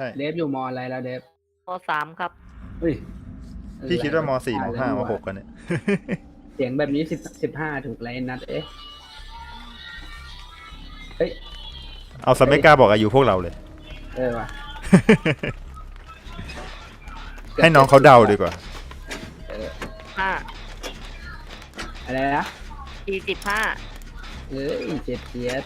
ช่เดฟอยู่มออะไรแล้วเดฟปสามครับเฮ้ยพี่คิดว่ามสี่มห้ามหกกันเนี่ยเสียงแบบนี้สิบสิบห้าถูกไรนัดเอ๊ะเฮ้ยเอาสไม่กล้าบอกอายุพวกเราเลย เออว่ะให้น้องเขาเดาดีกว่าเออห้าอะไรนะสี่สิบห้าเอ้ยเจ็ดเจียด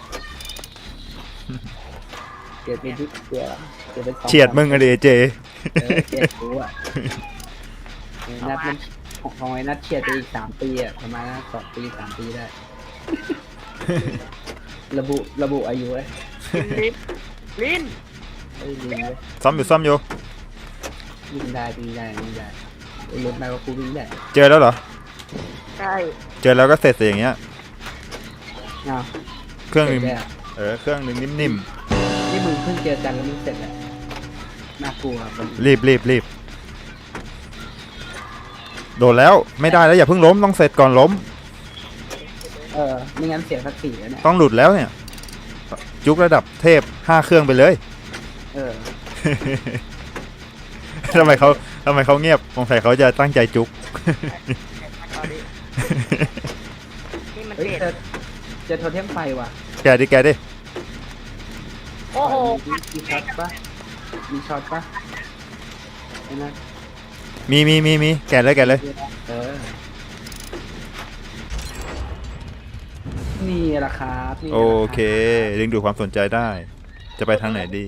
เจียดเป็นทุกเจียดเจีย ดเป็นสองเฉียดมึงอะเดเจ เออเจียดกูอะไอ้นัดมันของของไอ้นัดเฉียดไปอีกสามปีอะประมาณนั้นสองปีสามปีได้ ระบุระบุอายุเลยลินลินเอ้ยลิงเลยซ้อมอยู่ซ้อมอยู่ วิ่งได้วิ่งได้วิ่งได้ไอ้รถไปว่ากูวิ่งได้เจอแล้วเหรอ ใช่เจอแล้วก็เสร็จเสียอย่างเงี้ย เนาะเครื่องหนึงเสร็จแล้วเออ เครื่องหนึงนิ่มนี่มึงเพิ่งเจอกันแล้วมึงเสร็จแล้ว น่ากลัวมันๆรีบรีบรีบโดนแล้วไม่ได้แล้วอย่าเพิ่งล้มต้องเสร็จก่อนล้ม เออไม่งั้นเสียศักดิ์ศรีแล้วเนี่ยต้องหลุดแล้วเนี่ย จุกระดับเทพห้าเครื่องไปเลย เออทำไมเขาทำไมเขาเงียบสงสัยเขาจะตั้งใจจุกเอาดินี่มันเฮ้ยเด็ดเจอเจอโทเทมไฟว่ะแกดิแกดิโอ้โห มีมีช็อตปะ มีช็อตปะไอ้นั่นมีมีมีมีแกะเลยแกะเลย เออ นี่แหละครับนี่แหโอละรับเคดึงดูดความสนใจได้ จะไปทางไหนดี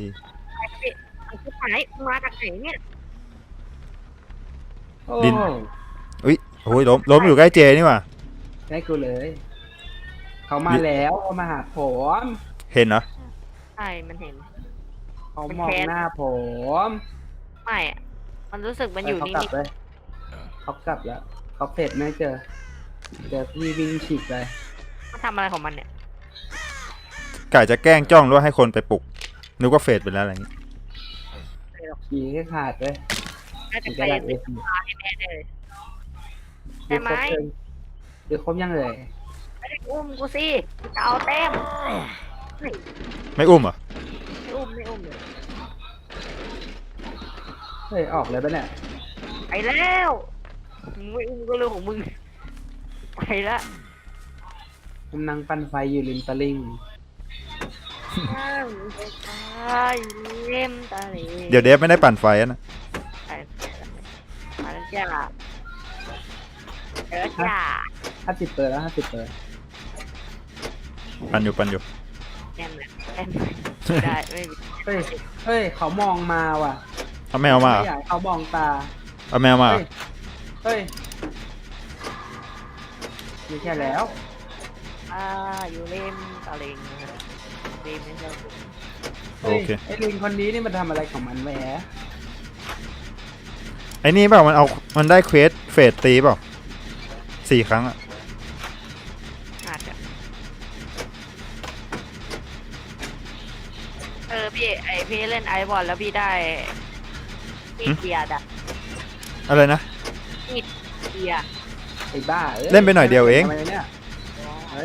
จะหายมาจากไหนเนี่ยโอ้ดิน อุ้ยโอ้ยล้มล้มอยู่ใกล้เจนี่หว่าได้กูเลย เขามาแล้วเขามาหาผม เห็นเหรอ ใช่มันเห็น เขามองหน้าผมไม่อะมันรู้สึกมันอยู่เขานิ่กลับงเลยเขากลับแล้วเขาเฟดไม่เจอเจอพี่วิ่งฉีกเลยๆมันทำอะไรของมันเนี่ยกะจะแกล้งจ้องหรือว่าให้คนไปปลุกนึกว่าเฟดไปแล้วอะไรอย่างงี้ฉีกให้ขาดเลยน่าจะฉีกไปกระดาษเอเล่นซีปลาให้แม่ได้เลยเดี๋ยวครบเลยเดี๋ยวครบยังเลยไม่ได้อุ้มกูสิจะเอาแต้มไม่อุ้มเหรอไม่ อุ้มไม่อุ้มเลยเฮ้ย ออกเลยปะเนี่ย ไปแล้วมึงไม่อุ้มก็เรื่องของมึง ไปละกำลังปั่นไฟอยู่ริมตลิ่งอ้าวไปตายเล่มตาเลยเดี๋ยวเดฟไม่ได้ปั่นไฟอะนะไปมาแล้วจ้าเออจ้าห้าสิบเปอร์แล้วห้าสิบเปอร์ปั่นอยู่ปั่นอยู่แอมเลยแอมเลย ได้ไม่มีเฮ้ยเฮ้ย เขามองมาว่ะเอาแมวมาเหรอไม่อยากให้เขามองตา เอาแมวมาเหรอเฮ้ยเฮ้ยไม่ใช่แล้ว อ่าอยู่เล่มตาเลงเล่มไม่ใช่เฮ้ยโอเคไอ้ลิงคนนี้นี่มันทำอะไรของมันแหวะไอ้นี่เปล่ามันเอา มันได้เควสเฟดตีเปล่าสี่ครั้งอะ พี่ไอพี่เล่นไอบอลแล้วพี่ได้มีเกียร์อะอะไรนะ เกียร์ไอ้บ้าอ้ยเล่นไปหน่อยเดียวเอง ทำไมเนี่ย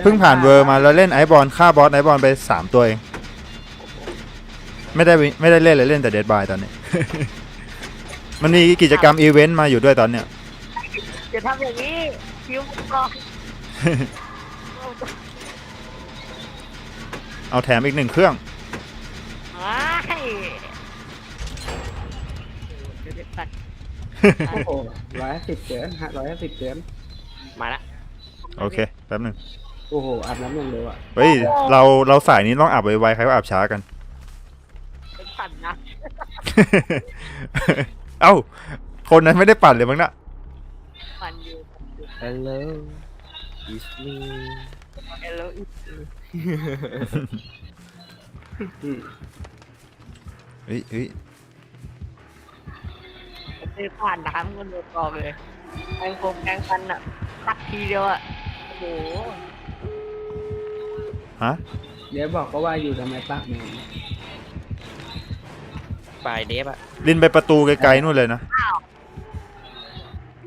เพิ่งผ่านเวอร์มาแล้วเล่นไอซ์บอลฆ่าบอสไอซ์บอลไปสามตัวเอง ไม่ได้วิไม่ได้เล่นเลยเล่นแต่เดดบายตอนนี้ มันมีกิจกรรมอีเวนต์มาอยู่ด้วยตอนเนี้ย จะทำอย่างนี้คิวกรองเอาแถมอีกหนึ่งเครื่องว้าย เดี๋ยวเดี๋ยวตัดโอ้โหร้อยห้าสิบเกินฮะร้อยห้าสิบเกินมาละโอเคแป๊บหนึ่งโอ้โหอาบน้ำอย่างเร็วอะเฮ้ยเราเราสายนี้ต้องอาบไวๆใครว่าอาบช้ากัน เป็นสั่นนะเอ้า คนนั้นไม่ได้ปั่นเลยมั้งนะมันอยู่ Hello it's me เอลอีอืมเฮ้ยเฮ้ยคือผ่านน้ำกันหมดกองเลยแกงโฟมแกงฟันอะตักทีเดียวอะโอ้โหฮะเดี๋ยวบอกก็ว่าอยู่ทำไมปากแมวปลายเดฟอะลินไปประตูไกลๆนู่นเลยนะ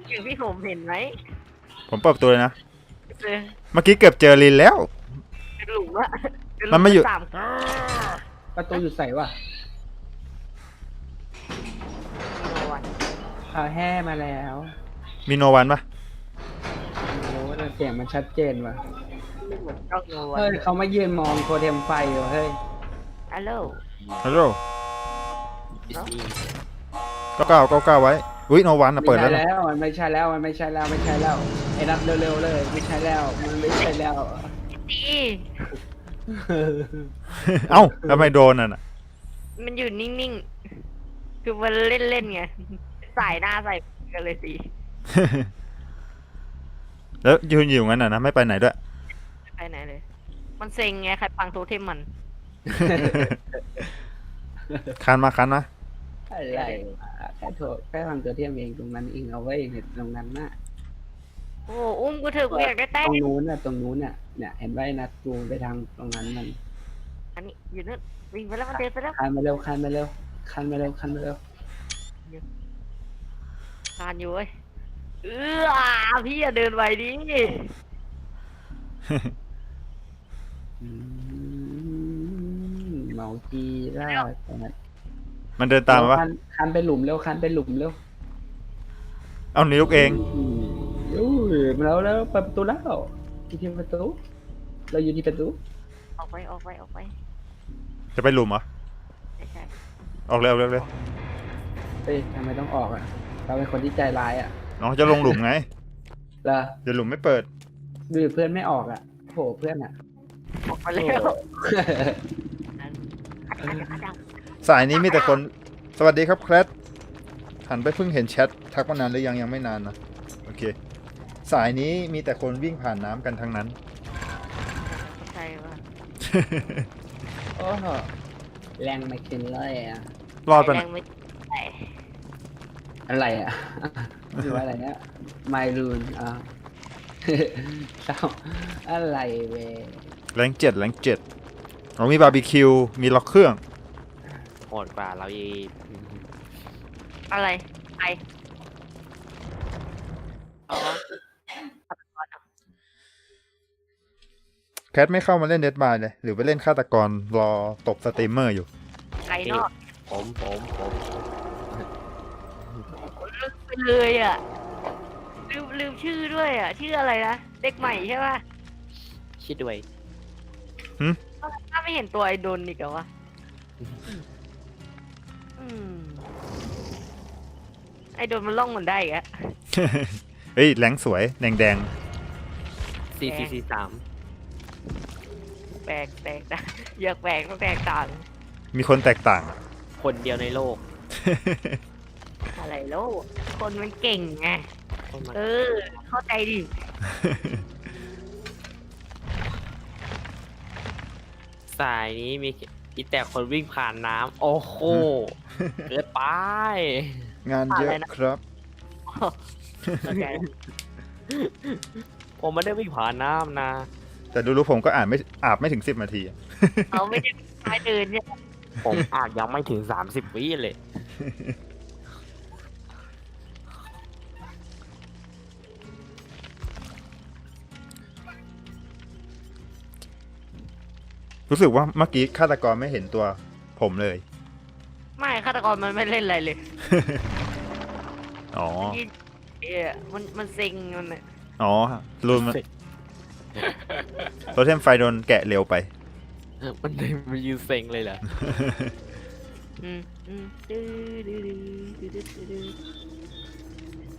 อย่างพี่ผมเห็นไหมผมเปิดประตูเลยนะเออเมื่อกี้เกือบเจอลินแล้ว เป็นหลุมอะเป็หมันไม่อยู่ สามประตูอยู่ใส่วะ เอาแห่มาแล้วมีโนวันปะโอ้แต่เสียงมันชัดเจนว่ะ เหมือนจ้องโนวัเฮ้ยนเขามายืนมองโทเทมไฟอยู่เฮ้ย ฮัลโหลฮัลโหลเนอะเก้าเก้าเก้าเก้าไว้ อุ้ยโนวันอะไม่เปิดใช่แล้วนะแล้วมันไม่ใช่แล้วมันไม่ใช่แล้วไม่ใช่แล้วไอ้นับเร็วๆเลยไม่ใช่แล้วมันไม่ใช่แล้วนี่เอ้าทำไมโดนอะน่ะมันอยู่นิ่งๆ คือมันเล่นๆไง ใส่หน้าใส่กันเลยสิแล้วยืนอยู่งั้นน่ะนะไม่ไปไหนด้วย ไม่ไปไหนเลย มันเซ็งไงใครปังโทเทมมัน คันมาคันมาอะไรวะแค่โทษแค่ทำตัวเทียมเองตรงนั้นเองเอาไว้เห็นตรงนั้นน่ะโอ้อุ้มกูเถอะกูอยากได้ตแต้รมงนู้นน่ะตรงนู้นน่ะเนี่ยเห็นไว้นัดจูงไปทางตรงนั้นมันอันนี้อยู่นั่นวิ่งไปแล้วมันเดินไปแล้วคันมาเร็วคันมาเร็วคันมาเร็วคันมาเร็ว ทานอยู่เว้ยเออพี่อย่าเดินไวดิอืมเมาจีล่าแต่มันเดินตามมาปะคันคันไปหลุมเร็วคันไปหลุมเร็วเอาหนีลูกเองอู้ยมาแล้วแล้วเปิดประตูแล้วอยู่ที่ประตูเราอยู่ที่ประตูออกไปออกไปออกไปจะไปหลุมเหรอ ไม่ใช่ออกเร็วเร็วเร็วเฮ้ยทำไมต้องออกอะ เราเป็นคนที่ใจร้ายอะน้องจะลงหลุมไงเหรอเดี๋ยวหลุมไม่เปิด ดูดิเพื่อนไม่ออกอะโหเพื่อนอะออกมาเร็วอัดอัดอัดอัดสายนี้มีแต่คน สวัสดีครับแคทหันไปเพิ่งเห็นแชททักมานานหรือยังยังไม่นานนะโอเค สายนี้มีแต่คนวิ่งผ่านน้ำกันทั้งนั้นเข้าใจว่าโอ้โหแรงไม่ขึ้นเลยอะรอดปะแรน่ะงไม่ได้ อะไรอะหรือว่าอะไรเนี่ยไมลูนอะเศร้าอะไรเว้ยแรงเจ็ดแรงเจ็ดเรามีบาร์บีคิว มีล็อกเครื่อง โหดกว่าเราอีกอะไรไปอ๋อแคทไม่เข้ามาเล่นเดดบายเลย หรือไปเล่นฆาตกรรอตบสตรีมเมอร์อยู่ไกลนอกผมผมผมลืมไป เลยอะลืมลืมชื่อด้วยอะ ชื่ออะไรนะเด็กใหม่ใช่ป่ะคิดด้วยถ้าไม่เห็นตัวไอโดนอีกเหรอวะอืมไอโดนมันล่องมันได้อีกอะเฮ้ยแรงสวยแดงแดงสี่สี่สี่สามแปลกแปลกนะอยากแปลกต้องแตกต่าง ๆมีคนแตกต่าง คนเดียวในโลก อะไรโลกคนมันเก่งไงคนมันเออ เข้าใจดิสายนี้มีอีแต่คนวิ่งผ่านน้ำโอ้โหเกิดไป งานเยอะครับเข้าใจผมไม่ได้วิ่งผ่านน้ำนะแต่ดูรู้ผมก็อ่านไม่อาบไม่ถึงสิบนาทีอะเขาไม่ได้ไม่เดินเนี่ยผมอาจยังไม่ถึงสามสิบวิเลย รู้สึกว่าเมื่อกี้ฆาตกรไม่เห็นตัวผมเลย ไม่ฆาตกรมันไม่เล่นอะไรเลยอ๋อเออมันมันเซ็งมันอะอ๋อรูนมันโทเทมไฟโดนแกะเร็วไป มันมันยืนเซ็งเลยเหรออืมอืมดื้อดื้อดื้อดื้อดื้อดื้อดื้อ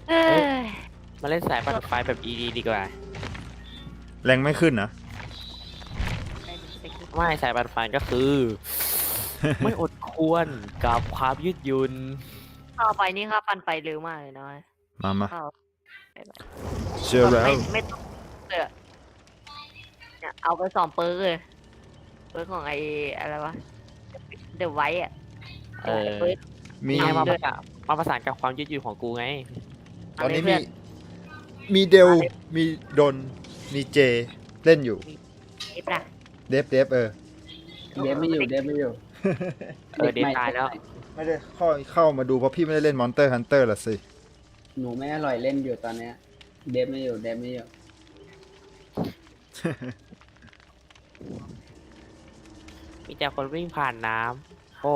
เอ้ยมาเล่นสายปัดไฟแบบอีดีดีกว่า แรงไม่ขึ้นนะ ไม่สายปัดไฟก็คือ ไม่อดควรกับความยืดหยุ่นเข้าไปนี่เข้าปันไปเร็วมากเลยนะมามาเข้าเชื่อแล้ว ไม่ไม่ต้องเลยอะเนี่ยเอาไปสองเปิร์กเลยเปิร์กของไออะไรวะเดอะไวท์อะเออเปิร์ก มีเอามาประสานมาประสานกับความยืดหยุ่นของกูไง ตอนนี้เพื่มีอนมีเดล มีดน มีเจ เล่นอยู่เอฟนะ เดฟเดฟเออ เดฟไม่อยู่เดฟไม่อยู่เออเดฟตายแล้ว ไม่ได้เข้าเข้ามาดูเพราะพี่ไม่ได้เล่นมอนเตอร์ฮันเตอร์ละสิ หนูไม่อร่อยเล่นอยู่ตอนเนี้ย เดฟไม่อยู่เดฟไม่อยู่มีแต่คนวิ่งผ่านน้ำ โอ้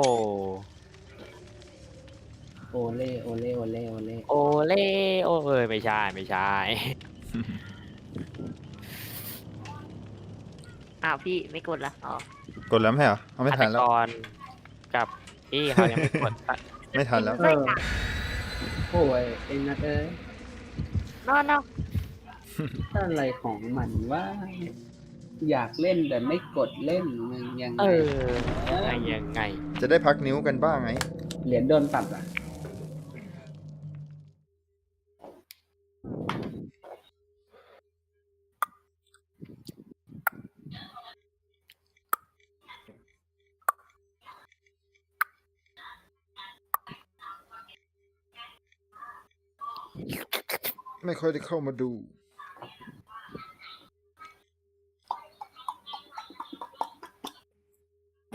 โอเล่โอเล่โอเล่โอเล่โอเล่โอเอยไม่ใช่ ไม่ใช่ อ้าวพี่ไม่กดละอ๋อกดแล้วไม่ใช่เหรอเอาไม่ทันแล้ว ฆาตกรกับพี่เขายังไม่กดไม่ทันแล้ว เออโอ้ยไอ้นัทเอ้ยนอนเนาะอะไรของมันว่า อยากเล่นแต่ไม่กดเล่นมันยังไงเออยังไงยังไง จะได้พักนิ้วกันบ้างไง เหรียญโดนตัดอะ ไม่ค่อยได้เข้ามาดู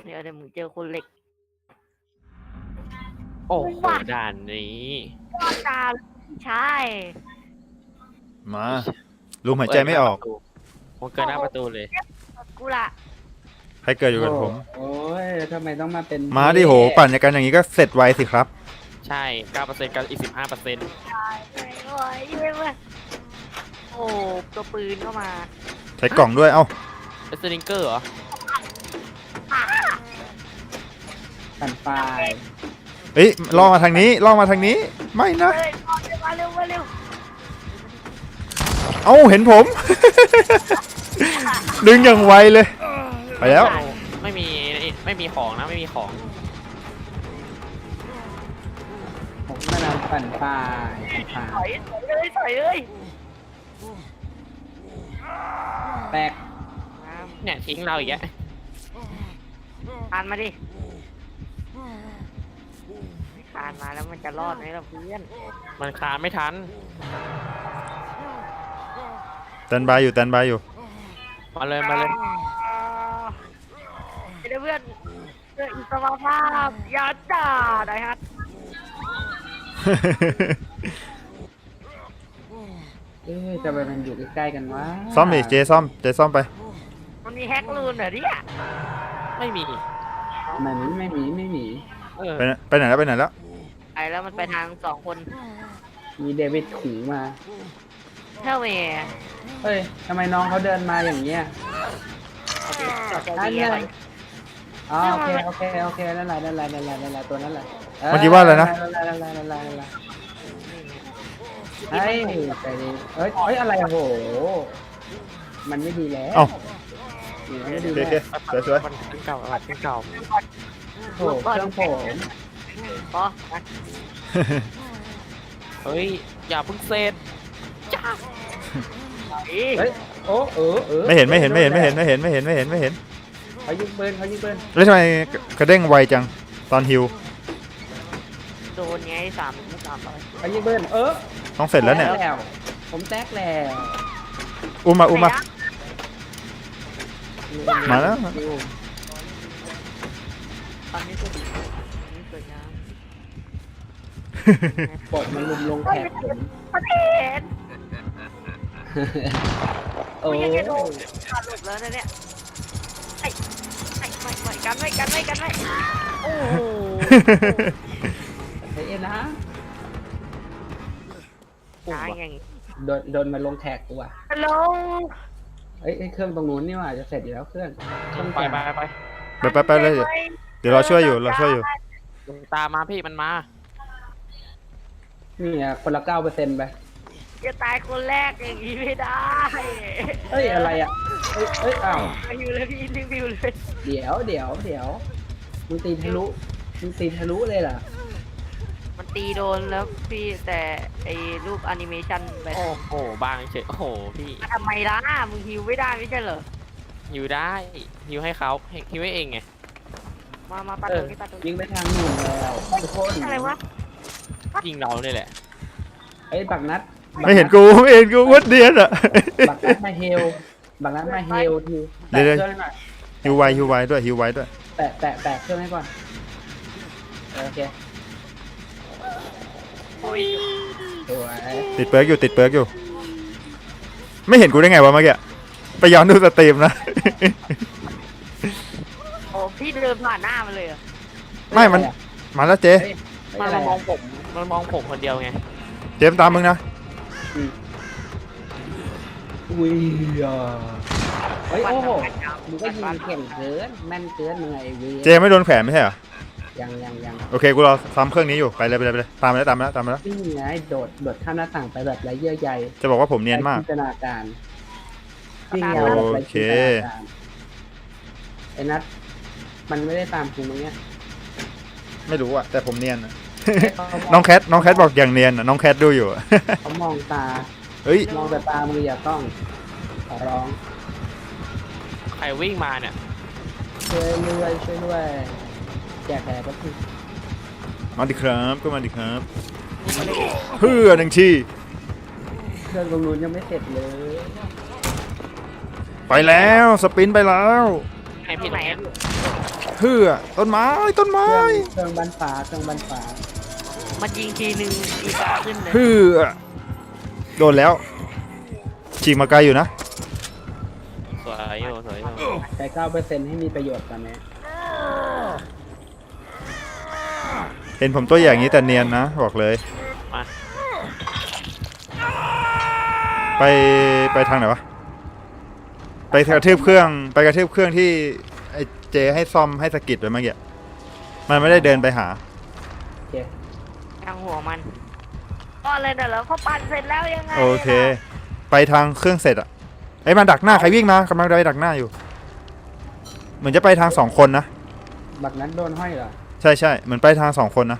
เดี๋ยวเดี๋ยวมึงเจอคนเหล็กโอ้โหด่านนี้ยอดตาใช่มาลุมหายใจไม่ออกผมเกินหน้าประตูเลย กูละใครเกิดอยู่กับผม โอ้ยแล้วทำไมต้องมาเป็นมาดิโห ปั่นกันอย่างนี้ก็เสร็จไวสิครับ ใช่9%กับอีก15%ไม่ไหวไม่ไหวโอ้ตัวปืนเข้ามาใช้กล่องด้วย เอ้า เป็นสลิงเกอร์เหรอ กันไฟเอ้ยล่อมาทางนี้ล่อมาทางนี้ ไม่นะ เฮ้ยมาเร็วมาเร็วเอ้า เห็นผม ดึงอย่างไวเลย ไปแล้ว ไม่มีไม่มีของนะ ไม่มีของ ผมกำลังปั่นไฟปั่นไฟถอยถอยเลยถอยเลยแตกเนี่ยทิ้งเราอีกแล้วคานมาดิคานมาแล้วมันจะรอดไหมล่ะเพื่อนมันคานไม่ทันแตนบายอยู่แตนบายอยู่ มาเลยมาเลยเดี๋ยวเพื่อนเพื่อนอิสระภาพยาจ่าได้ฮัท เอ๊ะจะไปมันอยู่ใกล้ๆกันวะซ่อมดิเจซ่อมเจซ่อมไป มันมีแฮกลูนเหรอเนี่ยไม่มี ไม่มีไม่มีไม่มี เออ ไปไหนไปไหนแล้วไปไหนแล้ว ไปแล้วมันไปทางสองคนมีเดวิดขู่มาเท่าเมย์เฮ้ยทำไมน้องเขาเดินมาอย่างเงี้ยอันเนี้ยอ๋อโอเคโอเคโอเคนั่นแหละนั่นแหละนั่นแหละนั่นแหละตัวนั่นแหละ เมื่อกี้ว่าอะไรนะนั่นแหละนั่นแหละนั่นแหละนั่นแหละเฮ้ยใจดีเฮ้ยเฮ้ยอะไรอะโห มันไม่ดีแล้วเอ้า มันไม่โอดีเคแล้โอเควสวยมันขึ้นเก่าอะไรขึ้นเก่าโอ้โหเครื่องผมพอเฮ้ย อย่าเพิ่งเสร็จเฮ้ย โอ้เออเออๆไม่เห็นไม่เห็นไม่เห็นไม่เห็นไม่เห็นไม่เห็นไม่เห็นไม่เห็นเขายิงปืนเขายิงปืนแล้วทำไมกระเด้งไวจังตอนฮิว โดนไงสามสามร้อยเขายิงปืนเออต้องเสร็จแล้วเนี่ย แตกผมแตกแล้วอุ้มมาอุ้มมา มาแล้วตอนนี้สุดนี่สวยงามกดมันลุมลงแขกผมประเทศโอ้ไม่ยังจะโดนขาดหลบแล้วนะเนี่ยไอ้ไอ้ไม่ไม่กันไม่กันไม่กันไม่โอ้โห ตายอย่างงี้โดนโดนมาลงแขกกูอะฮัลโหลเอ้ยไอ้เครื่องตรงนู้นนี่ว่าจะเสร็จอยู่แล้วเครื่องเครื่องไปแกะไปไปไปไปไปเลย เดี๋ยวเราช่วยอยู่เราช่วยอยู่ตามมาพี่มันมา นี่อะคนละเก้าเปอร์เซ็นต์ไปจะตายคนแรกอย่างนี้ไม่ได้เฮ้ยอะไรอะเอ้ยเอ้ยอ้าวรีวิวเลยพี่รีวิวเลยเดี๋ยวเดี๋ยวเดี๋ยวมึงตีทะลุมึงตีทะลุเลยเหรอมัน ตีโดนแล้วพี่แต่ไอ้รูปแอนิเมชันไปโอ้โหบางเฉยโอ้โหพี่ทำไมล่ะมึงฮิวไม่ได้ไม่ใช่เหรอฮิวได้ฮิวให้เขาให้ฮิวให้เองไงมามาปัดเอตรองนี้ปัดตรงยินี้งไปทางนู่นแล้วทุกคนอะไรวะยิงเราเนี่ยแหละเอ้ยบักนัดไม่เห็นกูไม่เห็นกูวัดเดียนอะบักนัดมาเฮลบักนัดมาเฮลทีเดี๋แตะยวเครื่องให้หน่อยฮิวไวฮิวไวด้วยฮิวไวด้วยแตะแตะแตะเครื่องให้ก่อนเออโอเคโอ้ย สวยติดเปิร์กอยู่ติดเปิร์กอยู่ ไม่เห็นกูได้ไงวะเมื่อกี้ไปย้อนดูสตรีมนะ โอ้พี่เดินผ่านหน้ามันเลยเหรอไม่มัน มาแล้วเจเฮ้ยมาอะไรมามองอะผมมันมองผมคนเดียวไงเจมส์ตามมึงนะอุ้ยอะเฮ้ยโอ้โหมึงก็ยิงเก่งเกินแม่นเกินมึงไงไอ้เวีเจมส์ไม่โดนแขวนไม่ใช่เหรอ ยังยังยังโอเคกูรอซ้ำเครื่องนี้อยู่ไปเลยไปเลยไปเลยตามมาแล้วตามมาแล้วตามมาแล้วนี่ไงโดดโดดข้ามหน้าต่างไปแบบไร้เยื่อใยจะบอกว่าผมเนียนมาก ไร้จินตนาการนี่ไงโอแบบไร้เคจินตนาการไอ้นัทมันไม่ได้ตามกูมั้งเนี่ยไม่รู้อะแต่ผมเนียนอะเขามน้องแคทน้องแคทบอกอย่างเนียนอะน้องแคทดูอยู่อะ เขามองตาเฮ้ยมองแต่ตามืออย่าต้องขอร้องใครวิ่งมาเนี่ยช่วยด้วยช่วยด้วย แจกแผลก็คือมาดิครับก็มาดิครับเพื่อหนึ่งทีเครื่องตรงนู้นยังไม่เสร็จเลยไปแล้วสปินไปแล้วไอพี่ไหนเพื่อต้นไม้ต้นเคไม้รื่องเครื่องบันฟ้าเครื่องบันฟ้ามันยิงทีนึงอีกาขึ้นเลยเพื่อโดนแล้วฉีกมาไกลอยู่นะสวยอยู่สวยอยู่ใช้เก้าเปอร์เซ็นต์ให้มีประโยชน์ตอนนี้ เห็นผมตัวอย่างนี้แต่เนียนนะ บอกเลย มา ไปไปทางไหนวะ ไปกระทืบเครื่อง ไปกระทืบเครื่องที่ไอ้เจให้ซ่อมให้สะกิดไปเมื่อกี้ มันไม่ได้เดินไปหาโอเคทางหัวมันก็อะไรน่ะแล้วเขาปั่นเสร็จแล้วยังไงโอเคไปทางเครื่องเสร็จอะไอ้ยมาดักหน้าใครวิ่งมากำลังไปดักหน้าอยู่ เหมือนจะไปทางสองคนนะ บักนั้นโดนห้อยเหรอใช่ใช่เหมือนไปทางสองคนนะ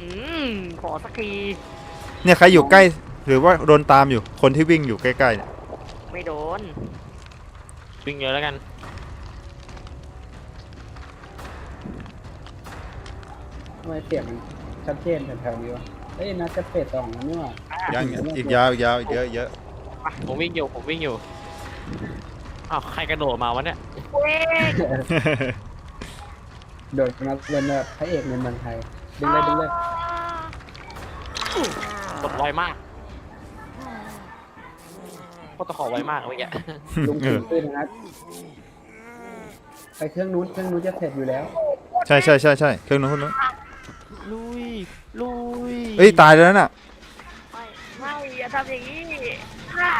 อืมขอสักที เนี่ยใครอยู่ใกล้ หรือว่าโดนตามอยู่คนที่วิ่งอยู่ใกล้ๆเนี่ยไม่โดน วิ่งเยอะแล้วกัน ทำไมเสียงมันชัดเจนแถวๆนี้วะเอ้ยนัดจะเฟสสองแล้วนี่หว่ายังอีกยาวอีกยาวอีกเยอะเยอะผมวิ่งอยู่ ผมวิ่งอยู่ อ้าว ใครกระโดดมาวะเนี่ย เว้ย โดดมาเป็นแบบพระเอกในเมืองไทยดึงเลยดึงเลยกดไวมากก็ตะขอไวมากเมื่อกี้ลุงถึงขึ้นนะไปเครื่องนู้นเครื่องนู้นจะเสร็จอยู่แล้วใช่ใช่ใช่ใช่เครื่องนู้นเครื่องนู้นลุยลุยเอ้ยตายแล้วน่ะไม่ไม่อย่าทำอย่างนี้ข้า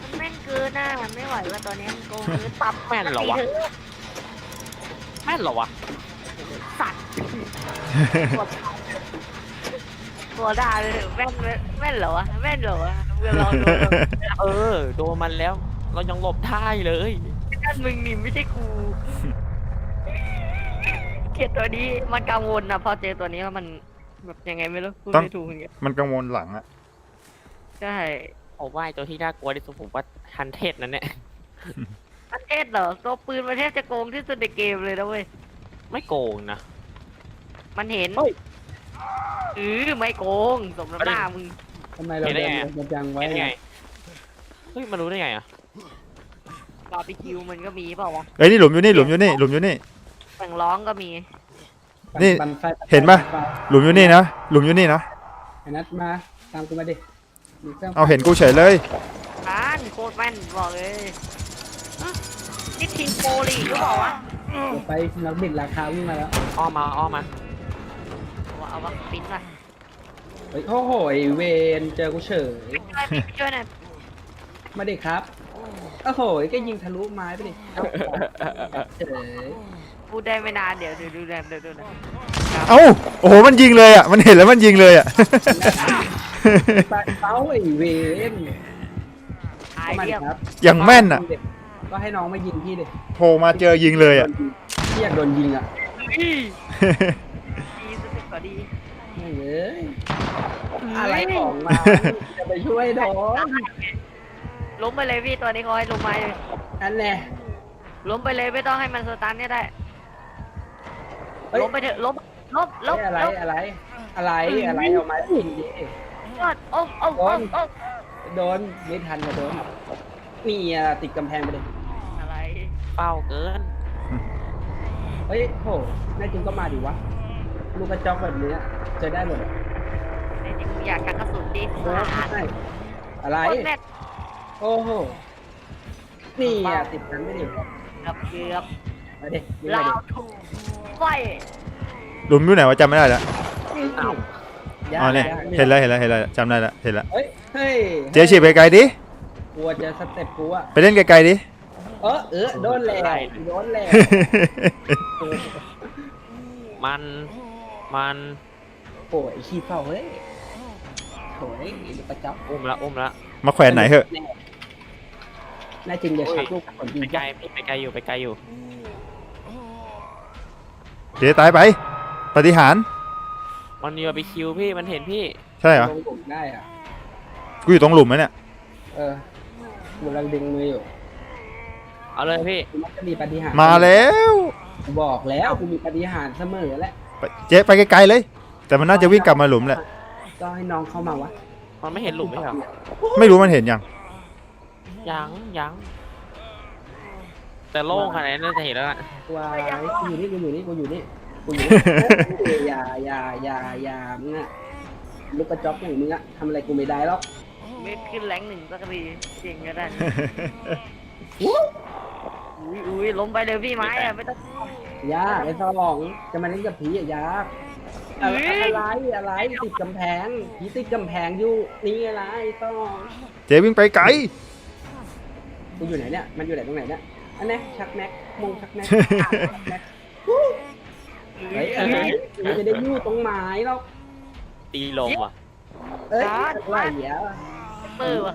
มันแม่นเกินน่ะไม่ไหวแล้วตอนนี้มันโกงเกินปรับแม่นเหรอวะสักทีถ แม่นเหรอวะ สัตว์ตัวตัวด่าเลยแม่นแม่นเหรอวะแม่นเหรอวะเมื่อเราโดนเออ โดนมันแล้ว เรายังหลบได้เลยนั่นมึงนี่ไม่ใช่กูเกลียดตัวนี้มันกังวลนะพอเจอตัวนี้แล้วมันแบบยังไงไม่รู้พูดต้องไม่ถูกเหมือนกันมันกังวลหลังอะใช่ผมว่าไอ้ตัวที่น่ากลัวที่สุดผมว่าฮันเทสนั่นเนี่ย ประเทศเหรอตัวปืนประเทศจะโกงที่สุดในเกมเลยนะเว้ย ไม่โกงนะ มันเห็นเฮ้ย เออไม่โกงสมน้ำหน้ามึง ทำไมเราเห็นได้เดินไงมันจังไว้เห็นได้ไง เฮ้ย มันรู้ได้ไงอะ บาร์บีคิวมันก็มีเปล่าวะเอ้ยนี่หลุมอยู่นี่หลุมอยู่นี่หลุมอยู่นี่แ่งร้องก็มี นี่บัไฟเห็นปะหลุมอยู่นี่นะหลุมอยู่นี่นะไอ้นัดมาตามกูมาดิมีเครื่องเอาเห็นกูเฉยเลยอ่านโคตรแม่นบอกเลยฮะ นี่ทีมโปรลีกหรือเปล่าวะเดี๋ยวไปนักบิดราคาวิ่งมาแล้ว อ้อมมาอ้อมมาเอาวะเอาวะปิ้นมาเฮ้ยโอ้โหไอ้เวนเจอกูเฉย ช่วยพี่ช่วยหน่อยมาดิครับ โอ้โหก็ยิงทะลุไม้ไปดิเฉยพูดได้ไม่นานเดี๋ยวเดี๋ยวดูแลเดี๋ยวดูแลเอ้าโอ้โหมันยิงเลยอะมันเห็นแล้วมันยิงเลยอะไปเต้าไอ้เวนตายเข้ามาดิเรียบครับอย่างแม่นอะ ก็ให้น้องมายิงพี่ดิโผล่มาเจอยิงเลยอะพี่อยากโดนยิงอะดีสเต็ปก็ดีไม่เลยอะไรของมาจะไปช่วยน้องล้มไปเลยพี่ตัวนี้คอยลงมาเลยนั่นแหละล้มไปเลยไม่ต้องให้มันสตันก็ได้เฮ้ยล้มไปเถอะล้มล้มล้มอะไรล้มอะไร อะไรอะไรเอาไม้ยิงดิยอดโอ้โอ้โอ้โอ้โดนไม่ทันก็โดนนี่อะติดกำแพงไปเลยอะไร เป้าเกิน เฮ้ยโหแน่จริงก็มาดิวะ ลูกกระจอกแบบนี้เจะได้หมดอะในจริงอยากกักกระสุนดิโอ้ใช่อะไร โคตรแม่นโอ้โห นี่อะติดกันไม่ดิเกือบเกือบมาดิยิงเรามาดิถูกไฟหลุมอยู่ไหนวะจำไม่ได้แล้วยาอ๋อกเนี่ยยากเห็นแล้วเห็นแล้วเห็นแล้วจำได้แล้วเห็นแล้วเฮ้ย เฮ้ยเจ๊ฉีดไปไกลดิ กลัวจะสเต็ปกูอะไปเล่นไกลๆดิเออเออโดนแล้วโดนแล้วมัน มันโอ้ยขี้เศร้าเฮ้ยโอ้ยประจับอุ้มละอุ้มละมาแขวนไหนเหอะน่าจริงอย่าชักลูกคนจริงไปไกลพี่ไปไกลอยู่ไปไกลอยู่เจ๊ตายไป ปฏิหาร มันมีบาร์บีคิวพี่มันเห็นพี่ ใช่เหรอลงหลุมได้อะกูอยู่ตรงหลุมไหมเนี่ย เออกูกำลังดึงมืออยู่ เอาเลยพี่กูมักจะมีปฏิหารย์มาแล้วกูบอกแล้วกูมีปฏิหารย์เสมอแหละไปเจ๊ไปไกลๆเลย แต่มันน่าจะวิ่งกลับมาหลุมแหละ ก็ให้น้องเข้ามาวะมันไม่เห็นหลุมไม่ใช่เหรอไม่รู้มันเห็นยัง ยังยังแต่โล่งขนาดนี้น่าจะเห็นแล้วล่ะวายกูอยู่นี่กูอยู่นี่กูอยู่นี่กูอยู่นี่อย่าอย่าอย่าอย่ามึงอะลูกกระจอกอย่างมึงอะทำอะไรกูไม่ได้หรอกไม่ขึ้นแรงหนึ่งสักทีจริงก็ได้ อุ้ยอุ้ยล้มไปเลยพี่ไม้อะไม่ต้องยากไอ้สองจะมาเล่นกับผีอะยากอะไรอะไรอะไรติดกำแพงผีติดกำแพงอยู่นี่อะไรไอ้สองเจ๊วิ่งไปไกล กูอยู่ไหนเนี่ยมันอยู่ไหนตรงไหนเนี่ยอันนี้ชักแม็กมงชักแม็กชักแม็กเฮ้ยอะไรมันจะได้อยู่ตรงไม้หรอกตีลมว่ะเอ้ยอะไรอะเตอร์ว่ะ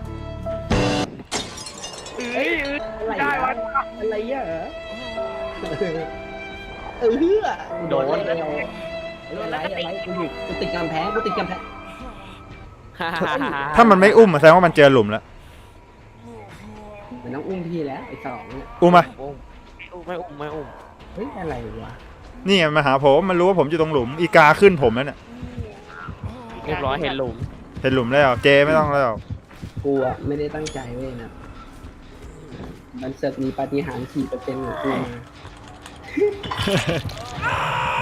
เอ้ยเอ้ยอะไรได้อะวะอะไรอะเออโดนแล้วอะไรอะไรกูอยู่กูติดกำแพงกูติดกำแพงถ้ามันไม่อุ้มอะแสดงว่ามันเจอหลุมแล้วมันต้องอุ้มพี่แล้วไอ้สองเนี่ยอุ้มมาอุ้มไม่อุ้มไม่อุ้มเฮ้ยอะไรวะนี่ไงมาหาผมมันรู้ว่าผมอยู่ตรงหลุม อีกาขึ้นผมแล้วเนี่ยเรียบร้อยเห็นหลุมเห็นหลุมแล้ว เจไม่ต้องแล้ว กูอะไม่ได้ตั้งใจเว้ยนะ มันเสือกมีปาฏิหาริย์สี่เปอร์เซ็นต์ของกูมา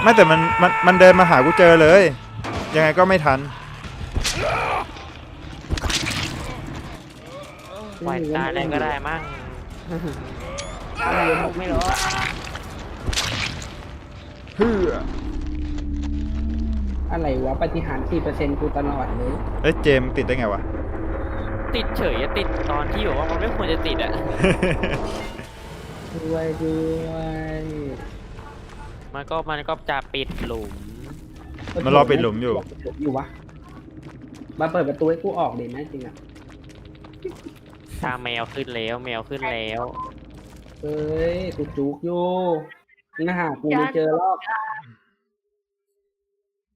ไม่แต่มันมันมันเดินมาหากูเจอเลย ยังไงก็ไม่ทัน ปล่อยตายเลยก็ได้มั้งอะไรผมไม่รู้อะอะไรวะปฏิหารสี่เปอร์เซ็นต์กูตลอดเลย เอ้ยเจมติดได้ไงวะ ติดเฉยอะติดตอนที่แบบว่ามันไม่ควรจะติดอะด้วยด้วยมันก็มันก็จะปิดหลุม มันรอปิดหลุมอยู่ อยู่วะมาเปิดประตูให้กูออกเดี๋ยวนะจริงอะทางแมวขึ้นแล้วแมวขึ้นแล้ว เฮ้ยกูจุกอยู่นะฮะกูไม่เจอรอบ